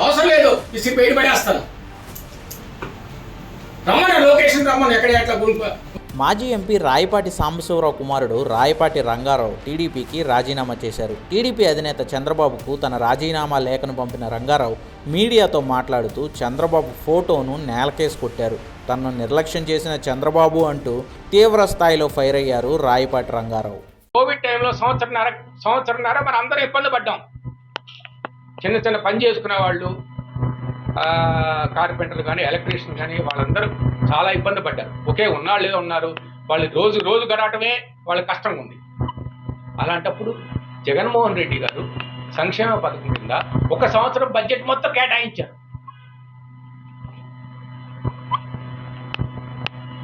అవసరం లేదు. ఇసి బయట పడేస్తాను. రమ్మని లొకేషన్ రమ్మని ఎక్కడ ఎట్లా గుంపు? మాజీ ఎంపీ రాయపాటి సాంబశివరావు కుమారుడు రాయపాటి రంగారావు టీడీపీకి రాజీనామా చేశారు. టీడీపీ అధినేత చంద్రబాబుకు తన రాజీనామా లేఖను పంపిన రంగారావు మీడియాతో మాట్లాడుతూ చంద్రబాబు ఫోటోను నేలకేసి కొట్టారు. తనను నిర్లక్ష్యం చేసిన చంద్రబాబు అంటూ తీవ్ర స్థాయిలో ఫైర్ అయ్యారు రాయపాటి రంగారావు. కోవిడ్ టైంలో సంవత్సరంన్నర సంవత్సరంన్నర మనం అందరం ఇబ్బంది పడ్డాం. చిన్న చిన్న పని చేసుకునే వాళ్ళు కార్పెంటర్లు కానీ ఎలక్ట్రీషియన్ కానీ వాళ్ళందరూ చాలా ఇబ్బంది పడ్డారు. ఒకే ఉన్నాళ్ళే ఏదో ఉన్నారు. వాళ్ళు రోజు రోజు గడటమే వాళ్ళ కష్టంగా ఉంది. అలాంటప్పుడు జగన్మోహన్ రెడ్డి గారు సంక్షేమ పథకం కింద ఒక సంవత్సరం బడ్జెట్ మొత్తం కేటాయించారు.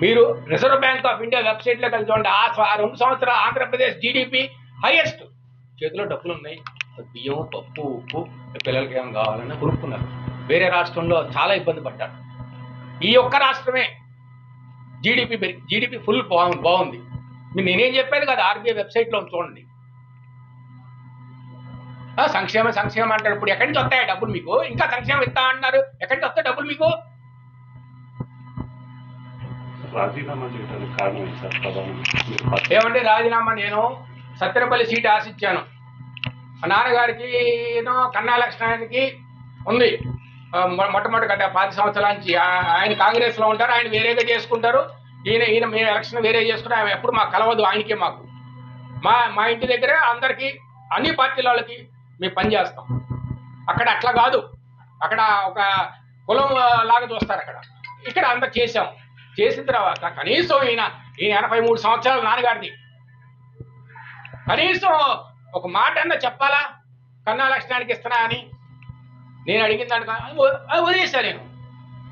మీరు రిజర్వ్ బ్యాంక్ ఆఫ్ ఇండియా వెబ్సైట్లో కలిసి చూడండి ఆ ఆ రెండు సంవత్సరాలు ఆంధ్రప్రదేశ్ జీడిపి హైయెస్ట్ చేతిలో డబ్బులు ఉన్నాయి. బియ్యం పప్పు ఉప్పు పిల్లలకి ఏం కావాలని కొనుక్కున్నారు. వేరే రాష్ట్రంలో చాలా ఇబ్బంది పడ్డారు. ఈ ఒక్క రాష్ట్రమే జీడిపి జీడిపి ఫుల్ బాగుంది బాగుంది. మీరు నేనేం చెప్పాను కదా ఆర్బీఐ వెబ్సైట్లో చూడండి. ఆ, సంక్షేమ సంక్షేమం అంటారు. ఇప్పుడు ఎక్కడి నుంచి వస్తాయి డబ్బులు మీకు? ఇంకా సంక్షేమం ఇస్తా అంటున్నారు. ఎక్కడి నుంచి వస్తాయి డబ్బులు మీకు? రాజీనామా చేయడానికి కారణం ఏమంటే రాజీనామా నేను? సత్తెనపల్లి సీట్ ఆశించాను. మా నాన్నగారికి ఏదో కన్నా లక్ష్మణానికి ఉంది. మొట్టమొదటి గత పది సంవత్సరాల నుంచి ఆయన కాంగ్రెస్లో ఉంటారు ఆయన వేరేగా చేసుకుంటారు. ఈయన ఈయన మేము ఎలక్షన్ వేరే చేసుకుంటాం ఆయన ఎప్పుడు మాకు కలవదు ఆయనకే మాకు. మా మా ఇంటి దగ్గరే అందరికీ అన్ని పార్టీల వాళ్ళకి మేము పని చేస్తాం. అక్కడ అట్లా కాదు. అక్కడ ఒక కులం లాగా చూస్తారు అక్కడ. ఇక్కడ అంత చేసాం చేసిన తర్వాత కనీసం ఈయన ఈయన ఎనభై మూడు సంవత్సరాలు నాన్నగారిది. కనీసం ఒక మాట అన్న చెప్పాలా? కన్నా లక్షణానికి ఇస్తున్నా అని? నేను అడిగిన దానికి అది వదిలేసా నేను.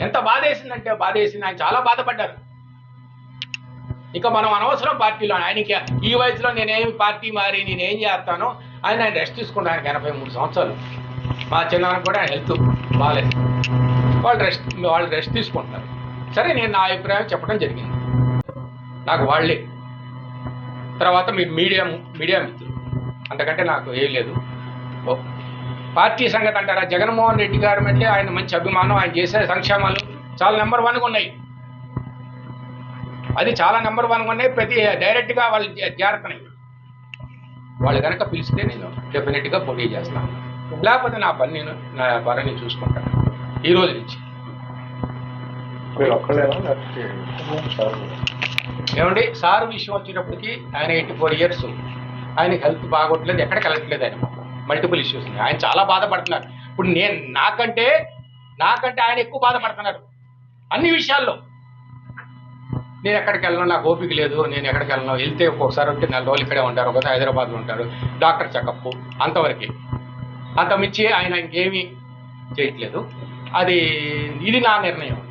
ఎంత బాధ వేసిందంటే బాధ వేసింది ఆయన చాలా బాధపడ్డారు. ఇక మనం అనవసరం పార్టీలో ఆయనకి ఈ వయసులో నేనేమి పార్టీ మారి నేనేం చేస్తాను ఆయన ఆయన రెస్ట్ తీసుకున్నాను ఆయనకి ఎనభై మూడు సంవత్సరాలు. మా చిన్నాన్న కూడా హెల్త్ బాగాలేదు వాళ్ళు రెస్ట్ వాళ్ళు రెస్ట్ తీసుకుంటారు. సరే నేను నా అభిప్రాయం చెప్పడం జరిగింది. నాకు వాళ్ళే. తర్వాత మీ మీడియా మీడియా మిత్రులు అంతకంటే నాకు ఏం లేదు. పార్టీ సంగతి అంటారా? జగన్మోహన్ రెడ్డి గారి అంటే ఆయన మంచి అభిమానం ఆయన చేసే సంక్షేమాలు చాలా నెంబర్ వన్గా ఉన్నాయి. అది చాలా నెంబర్ వన్గా ఉన్నాయి. ప్రతి డైరెక్ట్గా వాళ్ళు జారుతున్నాయి. వాళ్ళు కనుక పిలిస్తే నేను డెఫినెట్గా పోటీ చేస్తాను లేకపోతే నా పని నేను నా వ్యాపారం నేను చూసుకుంటాను ఈ రోజు నుంచి. ఏమండి? సార్ విషయం వచ్చేటప్పటికి ఆయన ఎయిటీ ఫోర్ ఇయర్స్. ఆయనకి హెల్త్ బాగోట్లేదు ఎక్కడికి వెళ్ళట్లేదు ఆయన. మల్టిపుల్ ఇష్యూస్ ఉన్నాయి. ఆయన చాలా బాధపడుతున్నారు. ఇప్పుడు నేను నాకంటే నాకంటే ఆయన ఎక్కువ బాధపడుతున్నారు. అన్ని విషయాల్లో. నేను ఎక్కడికి వెళ్ళను నాకు ఓపిక లేదు. నేను ఎక్కడికి వెళ్ళను. వెళ్తే ఒక్కొక్కసారి ఉంటే నెల రోజులు ఇక్కడే ఉంటారు. ఒకసారి హైదరాబాద్లో ఉంటారు. డాక్టర్ చెకప్ అంతవరకే. అంతమించి ఆయన ఇంకేమీ చేయట్లేదు. అది ఇది నా నిర్ణయం.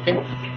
ఓకే?